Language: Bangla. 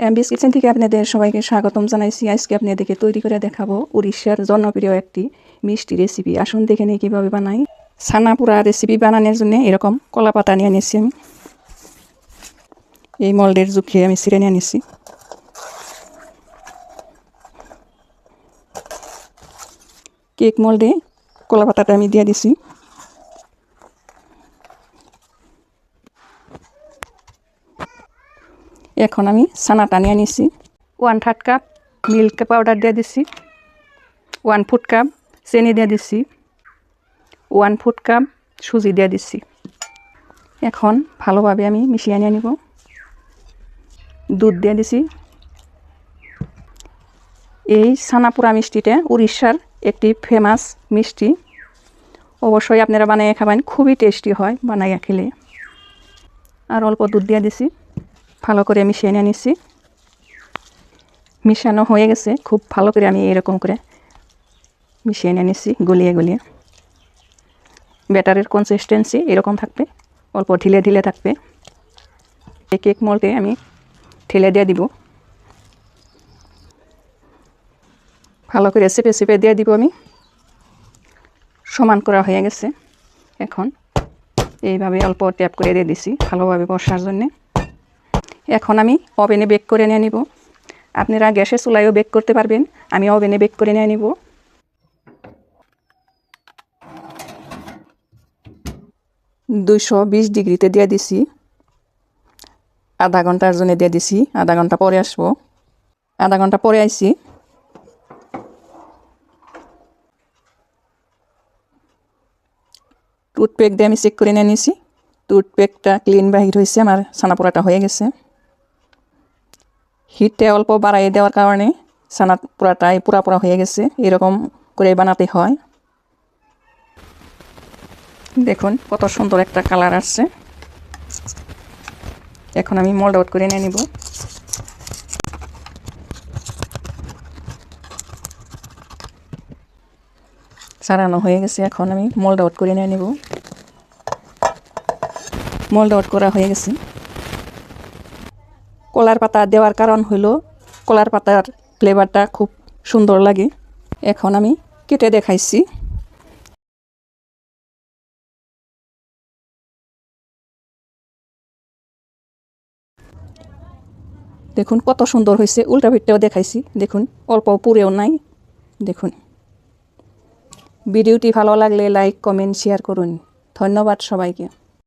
এমবিএস কিচেন থেকে আপনাদের সবাইকে স্বাগতম জানাইছি। আজকে আপনাদেরকে তৈরি করে দেখাবো উড়িষ্যার জনপ্রিয় একটি মিষ্টি রেসিপি আসুন দেখে নিই কীভাবে বানাই। ছানাপুরা রেসিপি বানানোর জন্য এরকম কলা পাতা নিয়ে নিয়েছি আমি। এই মল্ডের জুখিয়ে আমি ছিঁড়ে নিয়ে নিছি। কেক মল্ডে কলা পাতাটা আমি দিয়ে দিছি। এখন আমি ছানাটা নিয়ে নিছি। One third cup milk powder দিয়ে দিছি। ওয়ান ফুট কাপ চেনি দিয়ে দিছি। ওয়ান ফুট কাপ সুজি দিয়ে দিছি। এখন ভালোভাবে আমি মিশিয়ে নিয়ে নিব। দুধ দিয়ে দিছি। এই ছানাপুরা মিষ্টিটা উড়িষ্যার একটি ফেমাস মিষ্টি। অবশ্যই আপনারা বানাইয়া খাবেন, খুবই টেস্টি হয় বানাইয়া খেলে। আর অল্প দুধ দিয়ে দিছি। ভালো করে মিশিয়ে নিয়ে নিচ্ছি মিশানো হয়ে গেছে, খুব ভালো করে আমি এরকম করে মিশিয়ে নিয়ে নিচ্ছি গলিয়ে গলিয়ে। ব্যাটারের কনসিস্টেন্সি এরকম থাকবে, অল্প ঢিলে ঢিলে থাকবে। এই কেক মলকে আমি ঠেলে দিয়ে দিব। ভালো করে চেপে চেপে দিয়ে দিব আমি। সমান করা হয়ে গেছে। এখন এইভাবে অল্প ট্যাপ করে দিয়ে দিছি, ভালোভাবে বসার জন্যে। এখন আমি ওভেনে বেক করে নিয়ে নিব। আপনারা গ্যাসের চুলাইও বেক করতে পারবেন, আমি ওভেনে বেক করে নিয়ে নিব। দুইশো বিশ ডিগ্রিতে দিয়ে দিছি। আধা ঘণ্টার জন্য দিয়ে দিছি, আধা ঘণ্টা পরে আসব। আধা ঘণ্টা পরে আইছি। টুথপেক দিয়ে আমি চেক করে নিয়ে নিয়েছি টুথপেকটা ক্লিন বাহির হয়েছে, আমার ছানা পোড়াটা হয়ে গেছে। হিটটা অল্প বাড়াই দেওয়ার কারণে ছানা পোড়াটাই পুরা পুরা হয়ে গেছে। এরকম করে বানাতে হয়। দেখুন, কত সুন্দর একটা কালার আসছে। এখন আমি মোল্ড আউট করে নিয়ে নিব। সারানো হয়ে গেছে। এখন আমি মোল্ড আউট করে নিয়ে নেব। মোল্ড আউট করা হয়ে গেছে। কলার পাতা দেওয়ার কারণ হলো কলার পাতার ফ্লেভারটা খুব সুন্দর লাগে। এখন আমি কেটে দেখাইছি। দেখুন কত সুন্দর হয়েছে, উল্টা পিঠটাও দেখাইছি। দেখুন, অল্প পুরেও নাই। দেখুন। ভিডিওটি ভালো লাগলে লাইক, কমেন্ট, শেয়ার করুন। ধন্যবাদ সবাইকে।